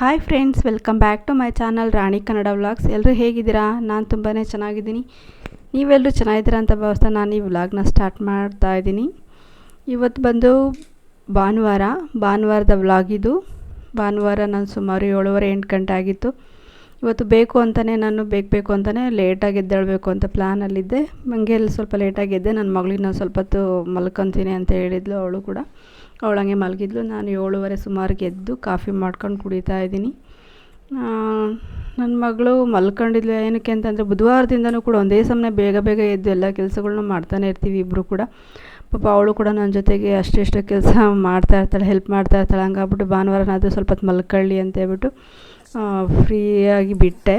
Hi friends welcome back to my channel Rani Kannada vlogs ಎಲ್ಲರೂ ಹೇಗಿದ್ದೀರಾ? ನಾನು ತುಂಬಾ ಚೆನ್ನಾಗಿದ್ದೀನಿ. ನೀವೆಲ್ಲರೂ ಚೆನ್ನಾಗಿದ್ದೀರಾ ಅಂತ ಭಾವಿಸ್ತಾ ನಾನು ಈ ವ್ಲಾಗ್ನ ಸ್ಟಾರ್ಟ್ ಮಾಡ್ತಾ ಇದ್ದೀನಿ. ಇವತ್ತು ಬಂದು ಭಾನುವಾರ, ಭಾನುವಾರದ ವ್ಲಾಗ್ ಇದು. ಭಾನುವಾರ ನಾನು ಸುಮಾರು ಏಳುವರೆ, ಎಂಟು ಗಂಟೆ ಆಗಿತ್ತು. ಇವತ್ತು ಬೇಕು ಅಂತಲೇ ನಾನು, ಬೇಕು ಬೇಕು ಅಂತಲೇ ಲೇಟಾಗಿ ಎದ್ದೇಳಬೇಕು ಅಂತ ಪ್ಲ್ಯಾನಲ್ಲಿದ್ದೆ ನನಗೆ ಸ್ವಲ್ಪ ಲೇಟಾಗಿ ಎದ್ದೆ ನನ್ನ ಮಗಳಿಗೆ ನಾನು ಸ್ವಲ್ಪ ಹೊತ್ತು ಮಲ್ಕೊತೀನಿ ಅಂತ ಹೇಳಿದ್ಲು ಅವಳು ಕೂಡ. ಅವಳು ಹಂಗೆ ಮಲಗಿದ್ಲು. ನಾನು ಏಳುವರೆ ಸುಮಾರಿಗೆ ಎದ್ದು ಕಾಫಿ ಮಾಡ್ಕೊಂಡು ಕುಡಿತಾ ಇದ್ದೀನಿ. ನನ್ನ ಮಗಳು ಮಲ್ಕೊಂಡಿದ್ಲು. ಏನಕ್ಕೆ ಅಂತಂದರೆ ಬುಧವಾರದಿಂದನೂ ಕೂಡ ಒಂದೇ ಸಮಯ ಬೇಗ ಬೇಗ ಎದ್ದು ಎಲ್ಲ ಕೆಲಸಗಳನ್ನ ಮಾಡ್ತಾನೆ ಇರ್ತೀವಿ ಇಬ್ಬರು ಕೂಡ. ಪಾಪ ಅವಳು ಕೂಡ ನನ್ನ ಜೊತೆಗೆ ಅಷ್ಟೆಷ್ಟು ಕೆಲಸ ಮಾಡ್ತಾ ಇರ್ತಾಳೆ ಹೆಲ್ಪ್ ಮಾಡ್ತಾ ಇರ್ತಾಳೆ. ಹಂಗಾಗ್ಬಿಟ್ಟು ಭಾನುವಾರನಾದರೂ ಸ್ವಲ್ಪ ಹೊತ್ತು ಮಲ್ಕೊಳ್ಳಿ ಅಂತ ಹೇಳ್ಬಿಟ್ಟು ಫ್ರೀಯಾಗಿ ಬಿಟ್ಟೆ.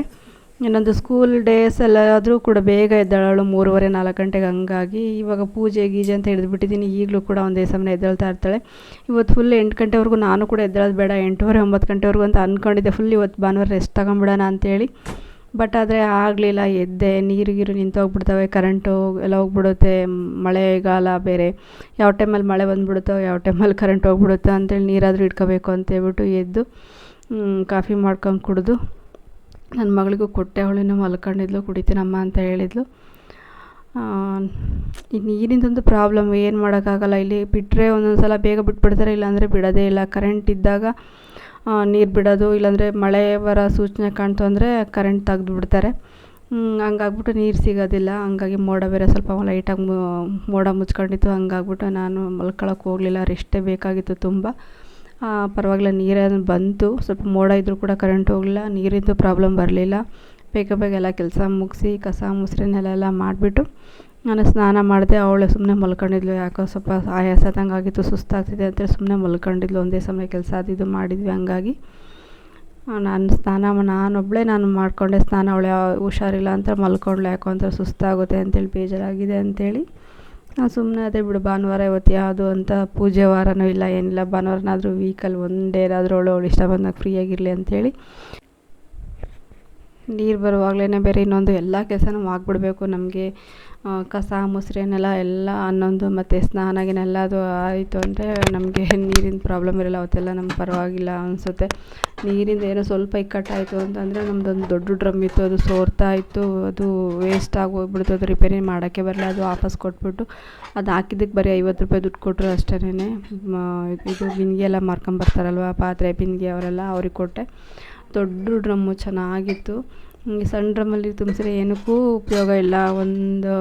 ಇನ್ನೊಂದು ಸ್ಕೂಲ್ ಡೇಸ್ ಎಲ್ಲ ಆದರೂ ಕೂಡ ಬೇಗ ಎದ್ದಾಳು ಮೂರುವರೆ, ನಾಲ್ಕು ಗಂಟೆಗೆ ಹಂಗಾಗಿ ಇವಾಗ ಪೂಜೆ ಗೀಜೆ ಅಂತ ಹಿಡಿದ್ಬಿಟ್ಟಿದ್ದೀನಿ ಈಗಲೂ ಕೂಡ ಒಂದೇ ಸಮಯ ಎದ್ದೇಳ್ತಾ ಇರ್ತಾಳೆ. ಇವತ್ತು ಫುಲ್ ಎಂಟು ಗಂಟೆವರೆಗೂ ನಾನು ಕೂಡ ಎದ್ದೇಳೋದು ಬೇಡ, ಎಂಟೂವರೆ ಒಂಬತ್ತು ಗಂಟೆವರೆಗೂ ಅಂತ ಅಂದ್ಕೊಂಡಿದ್ದೆ ಫುಲ್ ಇವತ್ತು ಭಾನುವಾರ ರೆಸ್ಟ್ ತಗೊಂಬಿಡೋಣ ಅಂತೇಳಿ. ಬಟ್ ಆದರೆ ಆಗಲಿಲ್ಲ, ಎದ್ದೆ, ನೀರು ಗೀರು ನಿಂತೋಗ್ಬಿಡ್ತವೆ ಕರೆಂಟು ಎಲ್ಲ ಹೋಗ್ಬಿಡುತ್ತೆ, ಮಳೆಗಾಲ ಬೇರೆ. ಯಾವ ಟೈಮಲ್ಲಿ ಮಳೆ ಬಂದುಬಿಡುತ್ತೋ, ಯಾವ ಟೈಮಲ್ಲಿ ಕರೆಂಟ್ ಹೋಗ್ಬಿಡುತ್ತೋ ಅಂತೇಳಿ ನೀರಾದರೂ ಇಟ್ಕೋಬೇಕು ಅಂತೇಳ್ಬಿಟ್ಟು ಎದ್ದು ಕಾಫಿ ಮಾಡ್ಕೊಂಡು ಕುಡಿದು ನನ್ನ ಮಗಳಿಗೂ ಕೊಟ್ಟೆ ಅವಳಿನ ಮಲ್ಕೊಂಡಿದ್ಲು, ಕುಡಿತೀನಮ್ಮ ಅಂತ ಹೇಳಿದ್ಲು. ಈ ನೀರಿಂದೊಂದು ಪ್ರಾಬ್ಲಮ್ ಏನು ಮಾಡೋಕ್ಕಾಗಲ್ಲ. ಇಲ್ಲಿ ಬಿಟ್ಟರೆ ಒಂದೊಂದು ಸಲ ಬೇಗ ಬಿಟ್ಬಿಡ್ತಾರೆ, ಇಲ್ಲಾಂದರೆ ಬಿಡೋದೇ ಇಲ್ಲ. ಕರೆಂಟ್ ಇದ್ದಾಗ ನೀರು ಬಿಡೋದು, ಇಲ್ಲಾಂದರೆ ಮಳೆ ಬರೋ ಸೂಚನೆ ಕಾಣ್ತು ಅಂದರೆ ಕರೆಂಟ್ ತೆಗ್ದು ಬಿಡ್ತಾರೆ ಹಂಗಾಗ್ಬಿಟ್ಟು ನೀರು ಸಿಗೋದಿಲ್ಲ. ಹಂಗಾಗಿ ಮೋಡ ಬೇರೆ ಸ್ವಲ್ಪ ಲೈಟಾಗಿ ಮೋಡ ಮುಚ್ಕೊಂಡಿತ್ತು. ಹಂಗಾಗ್ಬಿಟ್ಟು ನಾನು ಮಲ್ಕೊಳಕ್ಕೆ ಹೋಗಲಿಲ್ಲ. ರೆಸ್ಟೇ ಬೇಕಾಗಿತ್ತು ತುಂಬ. ಪರವಾಗಿಲ್ಲ ನೀರೇನು ಬಂತು. ಸ್ವಲ್ಪ ಮೋಡ ಇದ್ದರೂ ಕೂಡ ಕರೆಂಟ್ ಹೋಗಲಿಲ್ಲ, ನೀರಿಂದು ಪ್ರಾಬ್ಲಮ್ ಬರಲಿಲ್ಲ. ಬೇಗ ಬೇಗ ಎಲ್ಲ ಕೆಲಸ ಮುಗಿಸಿ, ಕಸ ಮುಸ್ರಿನೆಲ್ಲ ಮಾಡಿಬಿಟ್ಟು ನಾನು ಸ್ನಾನ ಮಾಡಿದೆ. ಅವಳು ಸುಮ್ಮನೆ ಮಲ್ಕೊಂಡಿದ್ಲು. ಯಾಕೋ ಸ್ವಲ್ಪ ಆಯಾಸದಂಗೆ ಆಗಿತ್ತು, ಸುಸ್ತಾಗ್ತಿದೆ ಅಂತೇಳಿ ಸುಮ್ಮನೆ ಮಲ್ಕೊಂಡಿದ್ಲು. ಒಂದೇ ಸಮಯ ಕೆಲಸ ಅದು ಇದು ಮಾಡಿದ್ವಿ ಹಂಗಾಗಿ. ನಾನು ಸ್ನಾನ ನಾನೊಬ್ಬಳೇ ನಾನು ಮಾಡಿಕೊಂಡೆ ಸ್ನಾನ. ಅವಳು ಹುಷಾರಿಲ್ಲ ಅಂತ ಮಲ್ಕೊಂಡ್ಳು. ಯಾಕೋ ಒಂಥರ ಸುಸ್ತಾಗುತ್ತೆ ಅಂತೇಳಿ ಬೇಜಾರಾಗಿದೆ ಅಂತೇಳಿ ಸುಮ್ಮನೆ ಅದೇ ಬಿಡು, ಭಾನುವಾರ ಇವತ್ತು ಯಾವುದು ಅಂತ ಪೂಜೆ ವಾರವೂ ಇಲ್ಲ ಏನಿಲ್ಲ, ಭಾನುವಾರನಾದರೂ ವೀಕಲ್ಲಿ ಒನ್ ಡೇನಾದರೂ ಅವಳು ಅವಳು ಇಷ್ಟ ಬಂದಾಗ ಫ್ರೀಯಾಗಿರಲಿ ಅಂಥೇಳಿ ನೀರು ಬರುವಾಗಲೇ ಬೇರೆ ಇನ್ನೊಂದು ಎಲ್ಲ ಕೆಲಸನೂ ಆಗಿಬಿಡ್ಬೇಕು ನಮಗೆ. ಕಸ ಮುಸ್ರೆನೆಲ್ಲ ಎಲ್ಲ ಅನ್ನೊಂದು ಮತ್ತು ಸ್ನಾನ ಅದು ಆಯಿತು ಅಂದರೆ ನಮಗೆ ನೀರಿನ ಪ್ರಾಬ್ಲಮ್ ಇರೋಲ್ಲ, ಅವತ್ತೆಲ್ಲ ನಮ್ಗೆ ಪರವಾಗಿಲ್ಲ ಅನಿಸುತ್ತೆ. ನೀರಿಂದ ಏನೋ ಸ್ವಲ್ಪ ಇಕ್ಕಟ್ಟಾಯಿತು ಅಂತಂದರೆ ನಮ್ಮದೊಂದು ದೊಡ್ಡ ಡ್ರಮ್ ಇತ್ತು, ಅದು ಸೋರ್ತಾ ಇತ್ತು, ಅದು ವೇಸ್ಟ್ ಆಗಿ ಹೋಗ್ಬಿಡ್ತು, ಅದು ರಿಪೇರಿ ಮಾಡೋಕ್ಕೆ ಬರಲ್ಲ, ಅದು ವಾಪಸ್ ಕೊಟ್ಬಿಟ್ಟು ಅದು ಹಾಕಿದ್ದಕ್ಕೆ ಬರೀ ಐವತ್ತು ರೂಪಾಯಿ ದುಡ್ಡು ಕೊಟ್ಟರು ಅಷ್ಟೇ ಇದು ಬಿಂದಿಗೆ ಎಲ್ಲ ಮಾರ್ಕೊಂಬರ್ತಾರಲ್ವ ಪಾತ್ರೆ ಬಿಂದಿಗೆ ಅವರೆಲ್ಲ ಅವ್ರಿಗೆ ಕೊಟ್ಟೆ. ದೊಡ್ಡ ಡ್ರಮ್ಮು ಚೆನ್ನಾಗಿತ್ತು. ಸಣ್ಣ ಡ್ರಮ್ಮಲ್ಲಿ ತುಂಬಿಸಿದ್ರೆ ಏನಕ್ಕೂ ಉಪಯೋಗ ಇಲ್ಲ. ಒಂದು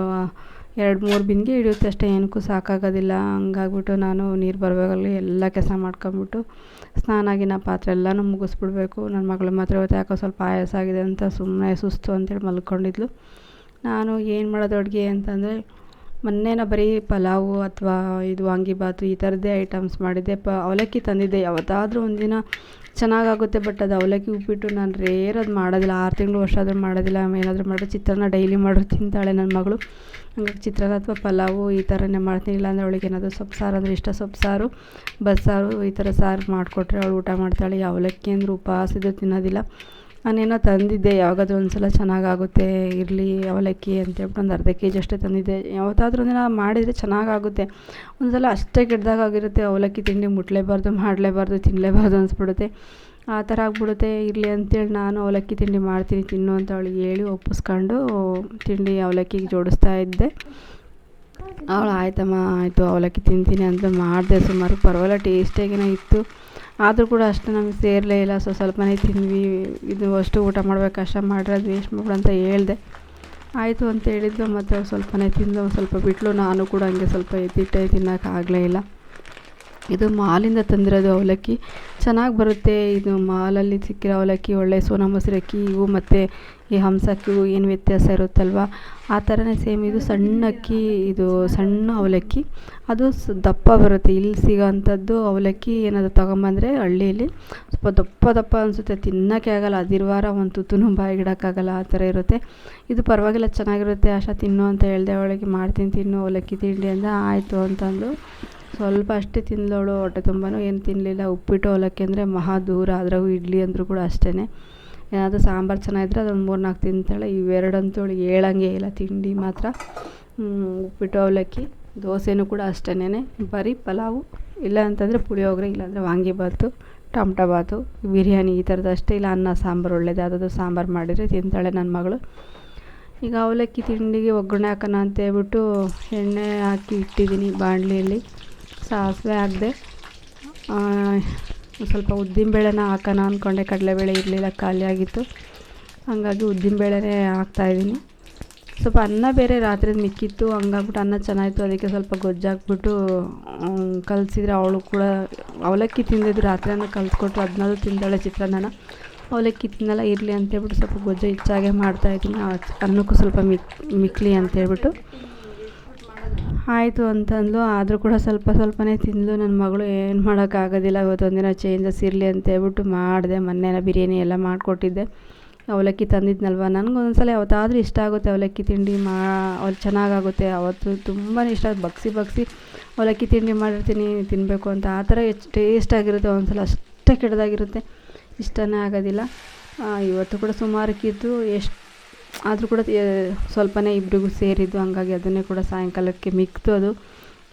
ಎರಡು ಮೂರು ಬಿಂದಿಗೆ ಹಿಡಿಯುತ್ತೆ ಅಷ್ಟೇ, ಏನಕ್ಕೂ ಸಾಕಾಗೋದಿಲ್ಲ. ಹಂಗಾಗ್ಬಿಟ್ಟು ನಾನು ನೀರು ಬರಬೇಕಲ್ಲಿ ಎಲ್ಲ ಕೆಲಸ ಮಾಡ್ಕೊಂಬಿಟ್ಟು ಸ್ನಾನ ಗಿನ ಪಾತ್ರೆ ಎಲ್ಲನೂ ಮುಗಿಸ್ಬಿಡ್ಬೇಕು. ನನ್ನ ಮಗಳು ಮಾತ್ರ ಇವತ್ತು ಯಾಕೋ ಸ್ವಲ್ಪ ಆಯಾಸ ಆಗಿದೆ ಅಂತ ಸುಮ್ಮನೆ ಸುಸ್ತು ಅಂತೇಳಿ ಮಲ್ಕೊಂಡಿದ್ಲು. ನಾನು ಏನು ಮಾಡೋದು ಅಡುಗೆ ಅಂತಂದರೆ ಮೊನ್ನೆನ ಬರೀ ಪಲಾವು ಅಥವಾ ಇದು ವಾಂಗಿಬಾತು ಈ ಥರದ್ದೇ ಐಟಮ್ಸ್ ಮಾಡಿದ್ದೆ. ಪ ಅವಲಕ್ಕಿ ತಂದಿದ್ದೆ. ಯಾವತ್ತಾದರೂ ಒಂದಿನ ಚೆನ್ನಾಗಾಗುತ್ತೆ ಬಟ್ ಅದು ಅವಲಕ್ಕಿ ಉಪ್ಪಿಟ್ಟು ನಾನು ರೇರ್ ಅದು ಮಾಡೋದಿಲ್ಲ. ಆರು ತಿಂಗಳು ವರ್ಷ ಆದರೂ ಮಾಡೋದಿಲ್ಲ ಏನಾದರೂ ಮಾಡಿದ್ರೆ ಚಿತ್ರಾನ್ನ ಡೈಲಿ ಮಾಡಿರೋ ತಿಂತಾಳೆ ನನ್ನ ಮಗಳು. ಹಂಗಾಗಿ ಚಿತ್ರಾನ್ನ ಅಥವಾ ಪಲಾವು ಈ ಥರನೇ ಮಾಡ್ತೀನಿ. ಇಲ್ಲಾಂದರೆ ಅವಳಿಗೆ ಏನಾದರೂ ಸೊಪ್ಪು ಸಾರು ಅಂದರೆ ಇಷ್ಟ ಸೊಪ್ಪು ಸಾರು ಬಸ್ಸಾರು ಈ ಥರ ಸಾರು ಮಾಡಿಕೊಟ್ರೆ ಅವಳು ಊಟ ಮಾಡ್ತಾಳೆ. ಅವಲಕ್ಕಿ ಅಂದ್ರೆ ಇದು ತಿನ್ನೋದಿಲ್ಲ. ನಾನೇನೋ ತಂದಿದ್ದೆ, ಯಾವಾಗಾದ್ರೂ ಒಂದು ಸಲ ಚೆನ್ನಾಗಾಗುತ್ತೆ, ಇರಲಿ, ಅವಲಕ್ಕಿ ಅಂತೇಳ್ಬಿಟ್ಟು ಒಂದು ಅರ್ಧ ಕೆ ಜಿ ಅಷ್ಟೇ ತಂದಿದ್ದೆ. ಯಾವತ್ತಾದ್ರೂ ಒಂದಿನ ಮಾಡಿದರೆ ಚೆನ್ನಾಗಾಗುತ್ತೆ. ಒಂದು ಸಲ ಅಷ್ಟೇ ಕೆಟ್ಟದಾಗಿರುತ್ತೆ ಅವಲಕ್ಕಿ ತಿಂಡಿ ಮುಟ್ಲೇಬಾರ್ದು, ಮಾಡಲೇಬಾರ್ದು ತಿನ್ನಲೇಬಾರ್ದು ಅನಿಸ್ಬಿಡುತ್ತೆ. ಆ ಥರ ಆಗಿಬಿಡುತ್ತೆ. ಇರಲಿ ಅಂತೇಳಿ ನಾನು ಅವಲಕ್ಕಿ ತಿಂಡಿ ಮಾಡ್ತೀನಿ, ತಿನ್ನು ಅಂತ ಅವಳಿಗೆ ಹೇಳಿ ಒಪ್ಪಿಸ್ಕೊಂಡು ತಿಂಡಿ ಅವಲಕ್ಕಿಗೆ ಜೋಡಿಸ್ತಾ ಇದ್ದೆ. ಅವಳು, ಆಯ್ತಮ್ಮ, ಆಯಿತು, ಅವಲಕ್ಕಿ ತಿಂತೀನಿ ಅಂತ ಮಾಡಿದೆ. ಸುಮಾರು ಪರವಾಗಿಲ್ಲ ಟೇಸ್ಟಿಯಾಗೇನೋ ಇತ್ತು. ಆದರೂ ಕೂಡ ಅಷ್ಟು ನಮಗೆ ಸೇರಲೇ ಇಲ್ಲ. ಸೊ ಸ್ವಲ್ಪನೇ ತಿಂದ್ವಿ. ಇದು ಅಷ್ಟು ಊಟ ಮಾಡ್ಬೇಕು, ಕಷ್ಟ ಮಾಡ್ರೆ ವೇಸ್ಟ್ ಮಾಡ್ಬಿಡು ಅಂತ ಹೇಳಿದೆ. ಆಯಿತು ಅಂತ ಹೇಳಿದ್ದು ಮತ್ತು ಸ್ವಲ್ಪನೇ ತಿಂದು ಸ್ವಲ್ಪ ಬಿಟ್ಟಳು ನಾನು ಕೂಡ ಹಂಗೆ ಸ್ವಲ್ಪ ಎದ್ದಿಟ್ಟೆ ತಿನ್ನೋಕ್ಕಾಗಲೇ ಇಲ್ಲ. ಇದು ಮಾಲಿಂದ ತಂದಿರೋದು ಅವಲಕ್ಕಿ. ಚೆನ್ನಾಗಿ ಬರುತ್ತೆ. ಇದು ಮಾಲಲ್ಲಿ ಸಿಕ್ಕಿರೋ ಅವಲಕ್ಕಿ, ಒಳ್ಳೆ ಸೋನಾ ಮಸೂರಿ ಇವು ಮತ್ತು ಈ ಹಂಸಕ್ಕಿಗೂ ಏನು ವ್ಯತ್ಯಾಸ ಇರುತ್ತಲ್ವ? ಆ ಥರನೇ ಸೇಮ್ ಇದು ಸಣ್ಣ ಅಕ್ಕಿ, ಇದು ಸಣ್ಣ ಅವಲಕ್ಕಿ. ಅದು ದಪ್ಪ ಬರುತ್ತೆ. ಇಲ್ಲಿ ಸಿಗೋ ಅಂಥದ್ದು ಅವಲಕ್ಕಿ ಏನಾದರೂ ತೊಗೊಂಬಂದರೆ ಹಳ್ಳಿಯಲ್ಲಿ ಸ್ವಲ್ಪ ದಪ್ಪ ದಪ್ಪ ಅನಿಸುತ್ತೆ. ತಿನ್ನೋಕ್ಕೆ ಆಗಲ್ಲ. ಅದಿರುವಾರ ಒಂದು ತುತ್ತೂ ಬಾಯಿಗೆ ಇಡೋಕ್ಕಾಗಲ್ಲ ಆ ಥರ ಇರುತ್ತೆ. ಇದು ಪರವಾಗಿಲ್ಲ, ಚೆನ್ನಾಗಿರುತ್ತೆ. ಆಶಾ ತಿನ್ನು ಅಂತ ಹೇಳಿದೆ, ಅವಳಿಗೆ ಮಾಡ್ತೀನಿ, ತಿನ್ನು, ಅವಲಕ್ಕಿ ತಿಂಡಿ ಅಂತ ಆಯಿತು ಅಂತಂದು ಸ್ವಲ್ಪ ಅಷ್ಟೇ ತಿಂದವಳು ಹೊಟ್ಟೆ ತುಂಬಾ ಏನು ತಿನ್ನಲಿಲ್ಲ ಉಪ್ಪಿಟ್ಟು ಅವಲಕ್ಕಿ ಅಂದರೆ ಮಹಾ ದೂರ. ಅದ್ರಾಗೂ ಇಡ್ಲಿ ಅಂದರೂ ಕೂಡ ಅಷ್ಟೇ ಏನಾದರೂ ಸಾಂಬಾರು ಚೆನ್ನಾಗಿದ್ರೆ ಅದೊಂದು ಮೂರು ನಾಲ್ಕು ತಿಂತಾಳೆ. ಇವೆರಡಂತೂ ಅವಳಿಗೆ ಹೇಳಂಗೆ ಇಲ್ಲ. ತಿಂಡಿ ಮಾತ್ರ. ಉಪ್ಪಿಟ್ಟು, ಅವಲಕ್ಕಿ, ದೋಸೆನೂ ಕೂಡ ಅಷ್ಟೇನೆ ಬರೀ ಪಲಾವು. ಇಲ್ಲ ಅಂತಂದರೆ ಪುಳಿಯೋಗರೆ, ಇಲ್ಲಾಂದರೆ ವಾಂಗಿಬಾತು ಟೊಮ್ಟೊ ಬಾತು ಬಿರಿಯಾನಿ ಈ ಥರದ್ದು ಅಷ್ಟೇ. ಇಲ್ಲ, ಅನ್ನ, ಸಾಂಬಾರು ಒಳ್ಳೇದು. ಯಾವುದಾದ್ರು ಸಾಂಬಾರು ಮಾಡಿದರೆ ತಿಂತಾಳೆ ನನ್ನ ಮಗಳು. ಈಗ ಅವಲಕ್ಕಿ ತಿಂಡಿಗೆ ಒಗ್ಗರಣೆ ಹಾಕೋಣ ಅಂತೇಳ್ಬಿಟ್ಟು ಎಣ್ಣೆ ಹಾಕಿ ಇಟ್ಟಿದ್ದೀನಿ ಬಾಣಲಿಯಲ್ಲಿ. ಸಾಸಿವೆ ಹಾಕಿದೆ. ಸ್ವಲ್ಪ ಉದ್ದಿನಬೇಳೆನ ಹಾಕೋಣ ಅಂದ್ಕೊಂಡೆ ಕಡಲೆಬೇಳೆ ಇರಲಿಲ್ಲ ಖಾಲಿಯಾಗಿತ್ತು ಹಾಗಾಗಿ ಉದ್ದಿನಬೇಳೆನೇ ಹಾಕ್ತಾಯಿದ್ದೀನಿ ಸ್ವಲ್ಪ ಅನ್ನ ಬೇರೆ ರಾತ್ರಿ ಮಿಕ್ಕಿತ್ತು, ಹಂಗಾಗ್ಬಿಟ್ಟು ಅನ್ನ ಚೆನ್ನಾಗಿತ್ತು. ಅದಕ್ಕೆ ಸ್ವಲ್ಪ ಗೊಜ್ಜಾಕ್ಬಿಟ್ಟು ಕಲಸಿದ್ರೆ ಅವಳು ಕೂಡ ಅವಲಕ್ಕಿ ತಿಂದಿದ್ದು ರಾತ್ರಿ ಅನ್ನ ಕಲಸ್ಕೊಟ್ರು. ಅದನ್ನಾದ್ರೂ ತಿಂದಾಳೆ ಚಿತ್ರಾನ್ನನ. ಅವಲಕ್ಕಿ ತಿನ್ನಲ್ಲ, ಇರಲಿ ಅಂತೇಳ್ಬಿಟ್ಟು ಸ್ವಲ್ಪ ಗೊಜ್ಜು ಹೆಚ್ಚಾಗೆ ಮಾಡ್ತಾಯಿದ್ದೀನಿ ಅನ್ನಕ್ಕೂ ಸ್ವಲ್ಪ ಮಿಕ್ ಮಿಕ್ಕಲಿ ಅಂತೇಳ್ಬಿಟ್ಟು. ಆಯಿತು ಅಂತಂದ್ಲು. ಆದರೂ ಕೂಡ ಸ್ವಲ್ಪ ಸ್ವಲ್ಪನೇ ತಿಂದಳು ನನ್ನ ಮಗಳು ಏನು ಮಾಡೋಕ್ಕಾಗೋದಿಲ್ಲ. ಇವತ್ತೊಂದಿನ ಚೇಂಜಸ್ ಇರಲಿ ಅಂತ ಹೇಳ್ಬಿಟ್ಟು ಮಾಡಿದೆ. ಮೊನ್ನೆನ ಬಿರಿಯಾನಿ ಎಲ್ಲ ಮಾಡಿಕೊಟ್ಟಿದ್ದೆ. ಅವಲಕ್ಕಿ ತಂದಿದ್ನಲ್ವ? ನನಗೊಂದ್ಸಲ ಸಲ ಯಾವತ್ತಾದರೂ ಇಷ್ಟ ಆಗುತ್ತೆ ಅವಲಕ್ಕಿ ತಿಂಡಿ ಮಾ, ಅವ್ರು ಚೆನ್ನಾಗಾಗುತ್ತೆ. ಅವತ್ತು ತುಂಬಾ ಇಷ್ಟ. ಬಗ್ಸಿ ಬಗ್ಸಿ ಅವಲಕ್ಕಿ ತಿಂಡಿ ಮಾಡಿರ್ತೀನಿ ತಿನ್ನಬೇಕು ಅಂತ. ಆ ಥರ ಎಷ್ಟು ಟೇಸ್ಟಾಗಿರುತ್ತೆ ಒಂದು ಸಲ ಅಷ್ಟೇ ಕೆಟ್ಟದಾಗಿರುತ್ತೆ. ಇಷ್ಟನೇ ಆಗೋದಿಲ್ಲ. ಇವತ್ತು ಕೂಡ ಸುಮಾರಕ್ಕಿತ್ತು ಎಷ್ಟು ಆದರೂ ಕೂಡ ಸ್ವಲ್ಪನೇ ಇಬ್ಬರಿಗೂ ಸೇರಿದ್ದು, ಹಂಗಾಗಿ ಅದನ್ನೇ ಕೂಡ ಸಾಯಂಕಾಲಕ್ಕೆ ಮಿಕ್ತು ಅದು.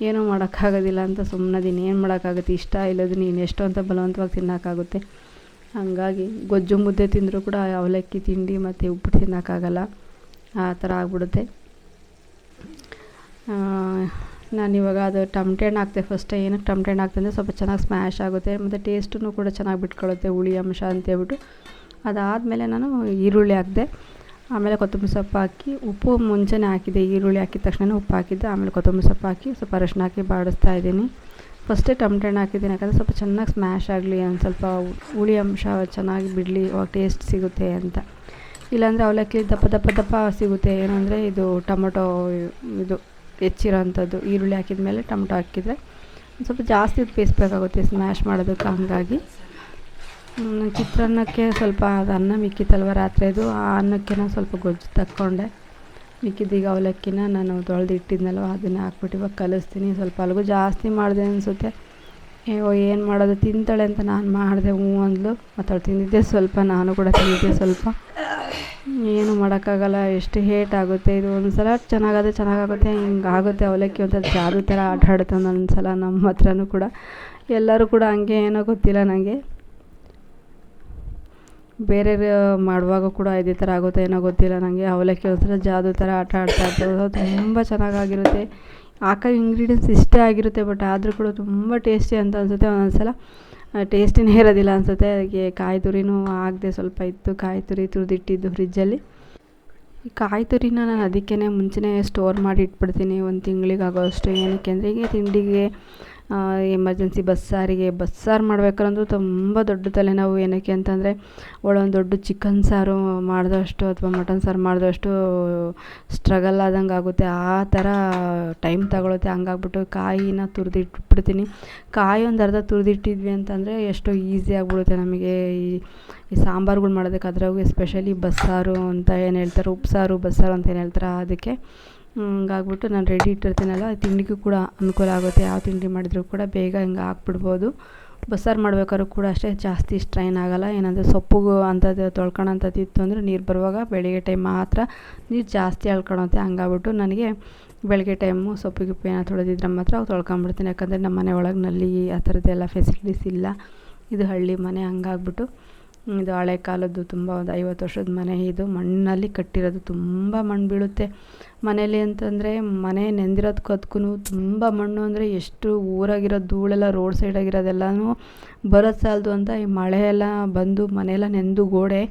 ಏನೂ ಮಾಡೋಕ್ಕಾಗೋದಿಲ್ಲ ಅಂತ ಸುಮ್ಮನದೀನಿ ಏನು ಮಾಡೋಕ್ಕಾಗುತ್ತೆ? ಇಷ್ಟ ಇಲ್ಲದು ನೀನು ಎಷ್ಟು ಅಂತ ಬಲವಂತವಾಗಿ ತಿನ್ನೋಕ್ಕಾಗುತ್ತೆ. ಹಾಗಾಗಿ ಗೊಜ್ಜು ಮುದ್ದೆ ತಿಂದರೂ ಕೂಡ ಅವಲಕ್ಕಿ ತಿಂಡಿ ಮತ್ತು ಉಪ್ಪಿಟ್ಟು ತಿನ್ನೋಕ್ಕಾಗಲ್ಲ. ಆ ಥರ ಆಗ್ಬಿಡುತ್ತೆ. ನಾನಿವಾಗ ಅದು ಟಮ್ಟೆ ಹಣ್ಣು ಹಾಕ್ತೆ ಫಸ್ಟ್ ಏನಕ್ಕೆ ಟಮಟೆ ಹಣ್ಣು ಹಾಕ್ತೆ ಅಂದರೆ ಸ್ವಲ್ಪ ಚೆನ್ನಾಗಿ ಸ್ಮ್ಯಾಶ್ ಆಗುತ್ತೆ. ಮತ್ತು ಟೇಸ್ಟೂ ಕೂಡ ಚೆನ್ನಾಗಿ ಬಿಟ್ಕೊಳ್ಳುತ್ತೆ ಹುಳಿ, ಅಂಶ ಅಂತೇಳ್ಬಿಟ್ಟು ಅದಾದಮೇಲೆ ನಾನು ಈರುಳ್ಳಿ ಹಾಕಿದೆ. ಆಮೇಲೆ ಕೊತ್ತಂಬರಿ ಸೊಪ್ಪು ಹಾಕಿ ಉಪ್ಪು ಮುಂಚೆನೇ ಹಾಕಿದೆ, ಈರುಳ್ಳಿ ಹಾಕಿದ ತಕ್ಷಣ ಉಪ್ಪು ಹಾಕಿದ್ದೆ, ಆಮೇಲೆ ಕೊತ್ತಂಬರಿ ಸೊಪ್ಪು ಹಾಕಿ ಸ್ವಲ್ಪ ಅರಶಿನ ಹಾಕಿ ಬಾಡಿಸ್ತಾ ಇದ್ದೀನಿ. ಫಸ್ಟೇ ಟಮ್ಟೆ ಹಣ್ಣು ಹಾಕಿದ್ದೀನಿ, ಯಾಕಂದರೆ ಸ್ವಲ್ಪ ಚೆನ್ನಾಗಿ ಸ್ಮ್ಯಾಶ್ ಆಗಲಿ, ಒಂದು ಸ್ವಲ್ಪ ಹುಳಿ ಅಂಶ ಚೆನ್ನಾಗಿ ಬಿಡಲಿ ಅವಾಗ ಟೇಸ್ಟ್ ಸಿಗುತ್ತೆ ಅಂತ. ಇಲ್ಲಾಂದರೆ ಅವಲಕ್ಕಿ ದಪ್ಪ ದಪ್ಪ ದಪ್ಪ ಸಿಗುತ್ತೆ, ಏನಂದರೆ ಇದು ಟೊಮೊಟೊ ಇದು ಹೆಚ್ಚಿರೋ ಅಂಥದ್ದು ಈರುಳ್ಳಿ ಹಾಕಿದ ಮೇಲೆ ಟೊಮೊಟೊ ಹಾಕಿದರೆ ಸ್ವಲ್ಪ ಜಾಸ್ತಿ ಬೇಯಿಸ್ಬೇಕಾಗುತ್ತೆ ಸ್ಮ್ಯಾಶ್ ಮಾಡೋದಕ್ಕೆ ಹಂಗಾಗಿ. ಚಿತ್ರಾನ್ನಕ್ಕೆ ಸ್ವಲ್ಪ ಅದು ಅನ್ನ ಮಿಕ್ಕಿತ್ತಲ್ವ ರಾತ್ರಿದು, ಆ ಅನ್ನಕ್ಕೆ ನಾನು ಸ್ವಲ್ಪ ಗೊಜ್ಜು ತಕ್ಕೊಂಡೆ. ಮಿಕ್ಕಿದ್ದೀಗ ಅವಲಕ್ಕಿನ ನಾನು ತೊಳೆದು ಇಟ್ಟಿದ್ನಲ್ವ ಅದನ್ನು ಹಾಕ್ಬಿಟ್ಟು ಇವಾಗ ಕಲಿಸ್ತೀನಿ. ಸ್ವಲ್ಪ ಅಲ್ಗೂ ಜಾಸ್ತಿ ಮಾಡಿದೆ ಅನಿಸುತ್ತೆ. ಅಯ್ಯೋ, ಏನು ಮಾಡೋದು, ತಿಂತಾಳೆ ಅಂತ ನಾನು ಮಾಡಿದೆ, ಹ್ಞೂ ಅಂದ್ಲು. ಅವಳು ತಿಂದಿದ್ದೆ ಸ್ವಲ್ಪ, ನಾನು ಕೂಡ ತಿಂದಿದ್ದೆ ಸ್ವಲ್ಪ. ಏನು ಮಾಡೋಕ್ಕಾಗಲ್ಲ, ಎಷ್ಟು ಹೇಟ್ ಆಗುತ್ತೆ ಇದು. ಒಂದು ಸಲ ಚೆನ್ನಾಗಾದರೆ ಚೆನ್ನಾಗಾಗುತ್ತೆ, ಹಿಂಗೆ ಆಗುತ್ತೆ ಅವಲಕ್ಕಿ ಅಂತ ಜಾದು ಥರ ಆಟ ಆಡುತ್ತೆ ಒಂದೊಂದು ಸಲ ನಮ್ಮ ಹತ್ರನೂ ಕೂಡ. ಎಲ್ಲರೂ ಕೂಡ ಹಂಗೆ ಏನೋ ಗೊತ್ತಿಲ್ಲ ನನಗೆ ಬೇರೆಯವ್ರು ಮಾಡುವಾಗ ಕೂಡ ಇದೇ ಥರ ಆಗುತ್ತೆ, ಏನೋ ಗೊತ್ತಿಲ್ಲ ನನಗೆ ಅವಲಕ್ಕಿ ಒಂಥರ ಜಾದು ಥರ ಆಟ ಆಡ್ತಾ ಇರ್ತದೆ ತುಂಬ ಚೆನ್ನಾಗಾಗಿರುತ್ತೆ. ಹಾಕೋ ಇಂಗ್ರೀಡಿಯೆಂಟ್ಸ್ ಇಷ್ಟೇ ಆಗಿರುತ್ತೆ ಬಟ್ ಆದರೂ ಕೂಡ ತುಂಬ ಟೇಸ್ಟಿ ಅಂತ ಅನಿಸುತ್ತೆ. ಒಂದೊಂದು ಸಲ ಟೇಸ್ಟಿನೇ ಇರೋದಿಲ್ಲ ಅನಿಸುತ್ತೆ. ಅದಕ್ಕೆ ಕಾಯಿ ತುರಿನೂ ಆಗದೆ ಸ್ವಲ್ಪ ಇತ್ತು. ಕಾಯಿ ತುರಿ ತುರಿದಿಟ್ಟಿದ್ದು ಫ್ರಿಜ್ಜಲ್ಲಿ ಈ ಕಾಯಿ ತುರಿನ ನಾನು ಅದಕ್ಕೇ ಮುಂಚೆನೇ ಸ್ಟೋರ್ ಮಾಡಿ ಇಟ್ಬಿಡ್ತೀನಿ. ಒಂದು ತಿಂಗಳಿಗಾಗೋ ಆಗೋವಷ್ಟು ಏನಕ್ಕೆ ಅಂದರೆ ಈಗ ತಿಂಡಿಗೆ ಎಮರ್ಜೆನ್ಸಿ ಬಸ್ಸಾರಿಗೆ ಬಸ್ಸಾರು ಮಾಡ್ಬೇಕಾದ್ರಂತೂ ತುಂಬ ದೊಡ್ಡ ತಲೆನೋವು ಏನಕ್ಕೆ ಅಂತಂದರೆ ಒಳ್ಳೊಂದು ದೊಡ್ಡ ಚಿಕನ್ ಸಾರು ಮಾಡಿದಷ್ಟು ಅಥವಾ ಮಟನ್ ಸಾರು ಮಾಡಿದಷ್ಟು ಸ್ಟ್ರಗಲ್ ಆದಂಗೆ ಆಗುತ್ತೆ. ಆ ಥರ ಟೈಮ್ ತಗೊಳುತ್ತೆ. ಹಂಗಾಗ್ಬಿಟ್ಟು ಕಾಯಿನ ತುರಿದಿಟ್ಬಿಡ್ತೀನಿ. ಕಾಯಿ ಒಂದು ಅರ್ಧ ತುರಿದಿಟ್ಟಿದ್ವಿ ಅಂತಂದರೆ ಎಷ್ಟೋ ಈಸಿ ಆಗಿಬಿಡುತ್ತೆ ನಮಗೆ. ಈ ಈ ಸಾಂಬಾರುಗಳು ಮಾಡೋದಕ್ಕೆ ಅದ್ರಾಗೂ ಎಸ್ಪೆಷಲಿ ಬಸ್ಸಾರು ಅಂತ ಏನು ಹೇಳ್ತಾರೆ, ಉಪ್ಸಾರು ಬಸ್ಸಾರು ಅಂತ ಏನು ಹೇಳ್ತಾರೆ, ಅದಕ್ಕೆ ಹಂಗಾಗ್ಬಿಟ್ಟು ನಾನು ರೆಡಿ ಇಟ್ಟಿರ್ತೀನಲ್ಲ ತಿಂಡಿಗೂ ಕೂಡ ಅನುಕೂಲ ಆಗುತ್ತೆ. ಯಾವ ತಿಂಡಿ ಮಾಡಿದ್ರೂ ಕೂಡ ಬೇಗ ಹಿಂಗೆ ಹಾಕ್ಬಿಡ್ಬೋದು. ಬಸ್ಸಾರು ಮಾಡ್ಬೇಕಾದ್ರೂ ಕೂಡ ಅಷ್ಟೇ ಜಾಸ್ತಿ ಸ್ಟ್ರೈನ್ ಆಗೋಲ್ಲ. ಏನಂದರೆ ಸೊಪ್ಪುಗೂ ಅಂಥದ್ದು ತೊಳ್ಕೊಳಂಥದ್ದು ಇತ್ತು ಅಂದರೆ ನೀರು ಬರುವಾಗ ಬೆಳಗ್ಗೆ ಟೈಮ್ ಮಾತ್ರ ನೀರು ಜಾಸ್ತಿ ಅಳ್ಕೊಳುತ್ತೆ ಹಂಗಾಗ್ಬಿಟ್ಟು ನನಗೆ ಬೆಳಗ್ಗೆ ಟೈಮು ಸೊಪ್ಪು ಗಿಪ್ಪು ಏನಾದ್ರು ತೊಳೆದಿದ್ರೆ ಮಾತ್ರ ಅವು ತೊಳ್ಕೊಂಬಿಡ್ತೀನಿ. ಯಾಕಂದರೆ ನಮ್ಮ ಮನೆ ಒಳಗೆ ನಲ್ಲಿ ಆ ಥರದ್ದೆಲ್ಲ ಫೆಸಿಲಿಟೀಸ್ ಇಲ್ಲ. ಇದು ಹಳ್ಳಿ ಮನೆ, ಹಂಗಾಗ್ಬಿಟ್ಟು ಇದು ಹಳೆ ಕಾಲದ್ದು ತುಂಬ ಒಂದು ಐವತ್ತು ವರ್ಷದ ಮನೆ ಇದು. ಮಣ್ಣಲ್ಲಿ ಕಟ್ಟಿರೋದು ತುಂಬ ಮಣ್ಣು ಬೀಳುತ್ತೆ. ಮನೇಲಿ ಅಂತಂದರೆ ಮನೆ ನೆಂದಿರೋದಕ್ಕದ್ಕೂ ತುಂಬ ಮಣ್ಣು ಅಂದರೆ ಎಷ್ಟು ಊರಾಗಿರೋ ಧೂಳೆಲ್ಲ ರೋಡ್ ಸೈಡಾಗಿರೋದೆಲ್ಲನೂ ಬರೋದು ಸಾಲದು ಅಂತ ಈ ಮಳೆ ಎಲ್ಲ ಬಂದು ಮನೆಯೆಲ್ಲ ನೆಂದು ಗೋಡೆ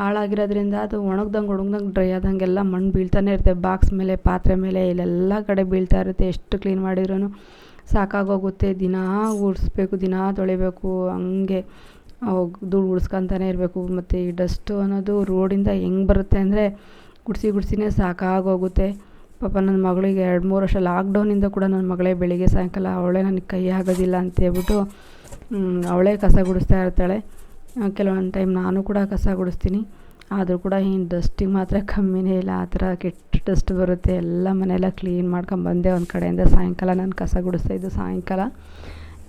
ಹಾಳಾಗಿರೋದ್ರಿಂದ ಅದು ಒಣಗ್ದಂಗೆ ಒಣಗ್ದಂಗೆ ಡ್ರೈ ಆದಂಗೆಲ್ಲ ಮಣ್ಣು ಬೀಳ್ತಾನೆ ಇರುತ್ತೆ. ಬಾಕ್ಸ್ ಮೇಲೆ, ಪಾತ್ರೆ ಮೇಲೆ ಇಲ್ಲೆಲ್ಲ ಕಡೆ ಬೀಳ್ತಾ ಇರುತ್ತೆ. ಎಷ್ಟು ಕ್ಲೀನ್ ಮಾಡಿದ್ರೂ ಸಾಕಾಗೋಗುತ್ತೆ. ದಿನಾ ಗುಡಿಸ್ಬೇಕು, ದಿನಾ ತೊಳಿಬೇಕು, ಹಂಗೆ ಧೂಳು ಗುಡ್ಸ್ಕೊತಾನೆ ಇರಬೇಕು. ಮತ್ತು ಈ ಡಸ್ಟು ಅನ್ನೋದು ರೋಡಿಂದ ಹೆಂಗೆ ಬರುತ್ತೆ ಅಂದರೆ ಗುಡಿಸಿ ಗುಡಿಸಿನೇ ಸಾಕಾಗೋಗುತ್ತೆ. ಪಾಪ ನನ್ನ ಮಗಳಿಗೆ ಎರಡು ಮೂರು ವರ್ಷ ಲಾಕ್ಡೌನಿಂದ ಕೂಡ ನನ್ನ ಮಗಳೇ ಬೆಳಿಗ್ಗೆ ಸಾಯಂಕಾಲ ಅವಳೇ ನನಗೆ ಕೈ ಆಗೋದಿಲ್ಲ ಅಂತೇಳ್ಬಿಟ್ಟು ಅವಳೇ ಕಸ ಗುಡಿಸ್ತಾ ಇರ್ತಾಳೆ. ಕೆಲವೊಂದು ಟೈಮ್ ನಾನು ಕೂಡ ಕಸ ಗುಡಿಸ್ತೀನಿ. ಆದರೂ ಕೂಡ ಏನು ಡಸ್ಟಿಗೆ ಮಾತ್ರ ಕಮ್ಮಿನೇ ಇಲ್ಲ. ಆ ಥರ ಕೆಟ್ಟ ಡಸ್ಟ್ ಬರುತ್ತೆ. ಎಲ್ಲ ಮನೆಯೆಲ್ಲ ಕ್ಲೀನ್ ಮಾಡ್ಕೊಂಬಂದೆ ಒಂದು ಕಡೆಯಿಂದ. ಸಾಯಂಕಾಲ ನಾನು ಕಸ ಗುಡಿಸ್ತಾಯಿದ್ದು ಸಾಯಂಕಾಲ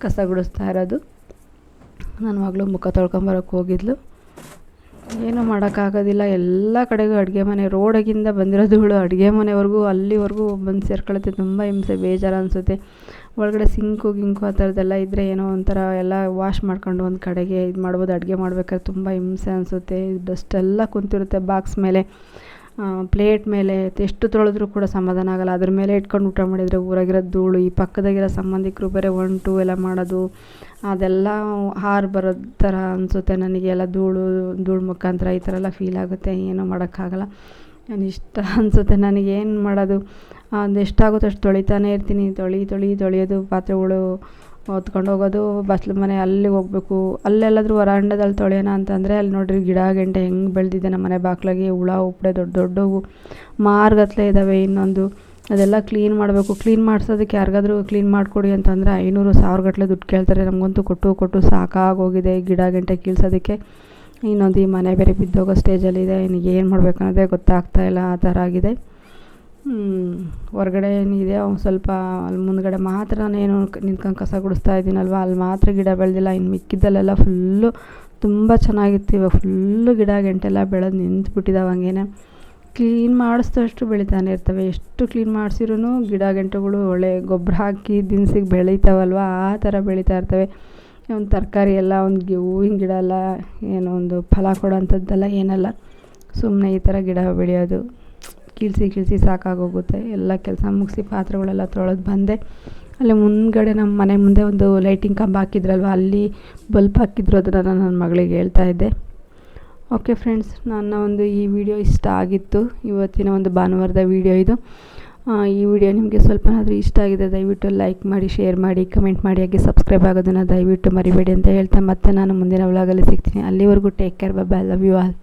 ಕಸ ಗುಡಿಸ್ತಾ ಇರೋದು. ನನ್ನ ಮಗಳು ಮುಖ ತೊಳ್ಕೊಂಬರಕ್ಕೆ ಹೋಗಿದ್ಲು. ಏನೂ ಮಾಡೋಕ್ಕಾಗೋದಿಲ್ಲ. ಎಲ್ಲ ಕಡೆಗೂ ಅಡುಗೆ ಮನೆ, ರೋಡಗಿಂದ ಬಂದಿರೋದು ಧೂಳು ಅಡುಗೆ ಮನೆವರೆಗೂ, ಅಲ್ಲಿವರೆಗೂ ಬಂದು ಸೇರ್ಕೊಳ್ಳುತ್ತೆ ತುಂಬ ಹಿಂಸೆ, ಬೇಜಾರು ಅನಿಸುತ್ತೆ. ಒಳಗಡೆ ಸಿಂಕು, ಗಿಂಕು ಆ ಥರದ್ದೆಲ್ಲ ಇದ್ದರೆ ಏನೋ ಒಂಥರ ಎಲ್ಲ ವಾಶ್ ಮಾಡ್ಕೊಂಡು ಒಂದು ಕಡೆಗೆ ಇದು ಮಾಡ್ಬೋದು ಅಡುಗೆ ಮಾಡ್ಬೇಕಾದ್ರೆ ತುಂಬ ಹಿಂಸೆ ಅನಿಸುತ್ತೆ. ಡಸ್ಟೆಲ್ಲ ಕುಂತಿರುತ್ತೆ ಬಾಕ್ಸ್ ಮೇಲೆ. ಪ್ಲೇಟ್ ಮೇಲೆ ಎಷ್ಟು ತೊಳೆದ್ರೂ ಕೂಡ ಸಮಾಧಾನ ಆಗೋಲ್ಲ. ಅದ್ರ ಮೇಲೆ ಇಟ್ಕೊಂಡು ಊಟ ಮಾಡಿದರೆ ಊರಾಗಿರೋ ಧೂಳು, ಈ ಪಕ್ಕದಾಗಿರೋ ಸಂಬಂಧಿಕರು ಬೇರೆ ಒನ್ ಎಲ್ಲ ಮಾಡೋದು, ಅದೆಲ್ಲ ಹಾರು ಬರೋ ಥರ ಅನಿಸುತ್ತೆ ನನಗೆ. ಎಲ್ಲ ಧೂಳು ಧೂಳು ಮುಖಾಂತರ ಈ ಥರ ಎಲ್ಲ ಫೀಲ್ ಆಗುತ್ತೆ. ಏನೂ ಮಾಡೋಕ್ಕಾಗಲ್ಲ. ನಾನು ಇಷ್ಟ ಅನಿಸುತ್ತೆ ನನಗೇನು ಮಾಡೋದು. ಅದು ಎಷ್ಟಾಗುತ್ತೋ ಅಷ್ಟು ತೊಳಿತಾನೆ ಇರ್ತೀನಿ. ತೊಳಿ ತೊಳಿ, ತೊಳೆಯೋದು ಪಾತ್ರೆಗಳು ಹೊತ್ಕೊಂಡು ಹೋಗೋದು, ಬಸ್ಲು ಮನೆ ಅಲ್ಲಿಗೆ ಹೋಗ್ಬೇಕು. ಅಲ್ಲೆಲ್ಲಾದರೂ ವರಾಂಡದಲ್ಲಿ ತೊಳೆಯೋಣ ಅಂತಂದರೆ ಅಲ್ಲಿ ನೋಡಿರಿ ಗಿಡ, ಗೆಂಟೆ ಹೆಂಗೆ ಬೆಳೆದಿದೆ ನಮ್ಮ ಮನೆ ಬಾಕ್ಲಾಗಿ. ಹುಳ, ಉಪ್ಪಡೆ ದೊಡ್ಡ ದೊಡ್ಡವು ಮಾರ್ಗತ್ಲೆ ಇದ್ದಾವೆ ಇನ್ನೊಂದು. ಅದೆಲ್ಲ ಕ್ಲೀನ್ ಮಾಡಬೇಕು. ಕ್ಲೀನ್ ಮಾಡಿಸೋದಕ್ಕೆ ಯಾರಿಗಾದ್ರೂ ಕ್ಲೀನ್ ಮಾಡಿಕೊಡಿ ಅಂತಂದರೆ ಐನೂರು, ಸಾವಿರಗಟ್ಲೆ ದುಡ್ಡು ಕೇಳ್ತಾರೆ. ನಮಗಂತೂ ಕೊಟ್ಟು ಕೊಟ್ಟು ಸಾಕಾಗೋಗಿದೆ ಗಿಡ, ಗಂಟೆ ಕೀಳ್ಸೋದಕ್ಕೆ. ಇನ್ನೊಂದು ಈ ಮನೆ ಬೇರೆ ಬಿದ್ದೋಗೋ ಸ್ಟೇಜಲ್ಲಿದೆ ಏನು ಮಾಡಬೇಕು ಅನ್ನೋದೇ ಗೊತ್ತಾಗ್ತಾಯಿಲ್ಲ ಆ ಥರ ಆಗಿದೆ. ಹೊರ್ಗಡೆ ಏನಿದೆ ಒಂದು ಸ್ವಲ್ಪ ಅಲ್ಲಿ ಮುಂದ್ಗಡೆ ಮಾತ್ರ ನಾನೇನು ನಿಂತ್ಕೊಂಡು ಕಸ ಗುಡಿಸ್ತಾ ಇದ್ದೀನಲ್ವ, ಅಲ್ಲಿ ಮಾತ್ರ ಗಿಡ ಬೆಳೆದಿಲ್ಲ ಇನ್ನು ಮಿಕ್ಕಿದ್ದಲ್ಲೆಲ್ಲ ಫುಲ್ಲು ತುಂಬ ಚೆನ್ನಾಗಿತ್ತು ಇವಾಗ ಫುಲ್ಲು ಗಿಡ ಗಂಟೆಲ್ಲ ಬೆಳೆದು ನಿಂತ್ಬಿಟ್ಟಿದ್ದಾವೆ ಹಂಗೇನೆ. ಕ್ಲೀನ್ ಮಾಡಿಸಿದಷ್ಟು ಬೆಳಿತಾನೆ ಇರ್ತವೆ, ಎಷ್ಟು ಕ್ಲೀನ್ ಮಾಡಿಸಿರೂ ಗಿಡ ಗಂಟೆಗಳು ಒಳ್ಳೆ ಗೊಬ್ಬರ ಹಾಕಿ ದಿನಸಿಗೆ ಬೆಳೀತಾವಲ್ವ, ಆ ಥರ ಬೆಳೀತಾ ಇರ್ತವೆ. ಒಂದು ತರಕಾರಿ ಎಲ್ಲ ಒಂದು ಹೂವಿನ ಗಿಡ ಎಲ್ಲ, ಏನೋ ಒಂದು ಫಲ ಕೊಡೋಂಥದ್ದೆಲ್ಲ ಏನಲ್ಲ ಸುಮ್ಮನೆ ಈ ಥರ ಗಿಡ ಬೆಳೆಯೋದು. ಕೀಳಿಸಿ ಕೀಳಿಸಿ ಸಾಕಾಗೋಗುತ್ತೆ. ಎಲ್ಲ ಕೆಲಸ ಮುಗಿಸಿ ಪಾತ್ರೆಗಳೆಲ್ಲ ತೊಳೆದು ಬಂದೆ. ಅಲ್ಲಿ ಮುಂದ್ಗಡೆ ನಮ್ಮ ಮನೆ ಮುಂದೆ ಒಂದು ಲೈಟಿಂಗ್ ಕಂಬ ಹಾಕಿದ್ರಲ್ವ? ಅಲ್ಲಿ ಬಲ್ಪ್ ಹಾಕಿದ್ರು ಅದನ್ನು ನಾನು ನನ್ನ ಮಗಳಿಗೆ ಹೇಳ್ತಾ ಇದ್ದೆ. ಓಕೆ ಫ್ರೆಂಡ್ಸ್ ನನ್ನ ಒಂದು ಈ ವಿಡಿಯೋ ಇಷ್ಟ ಆಗಿತ್ತು. ಇವತ್ತಿನ ಒಂದು ಭಾನುವಾರದ ವಿಡಿಯೋ ಇದು. ಈ ವಿಡಿಯೋ ನಿಮಗೆ ಸ್ವಲ್ಪನಾದರೂ ಇಷ್ಟ ಆಗಿದೆ ದಯವಿಟ್ಟು ಲೈಕ್ ಮಾಡಿ ಶೇರ್ ಮಾಡಿ ಕಮೆಂಟ್ ಮಾಡಿ. ಹಾಗೆ ಸಬ್ಸ್ಕ್ರೈಬ್ ಆಗೋದನ್ನು ದಯವಿಟ್ಟು ಮರಿಬೇಡಿ ಅಂತ ಹೇಳ್ತಾ ಮತ್ತೆ ನಾನು ಮುಂದಿನ ವ್ಲಾಗಲ್ಲಿ ಸಿಗ್ತೀನಿ. ಅಲ್ಲಿವರೆಗೂ take care bye love you all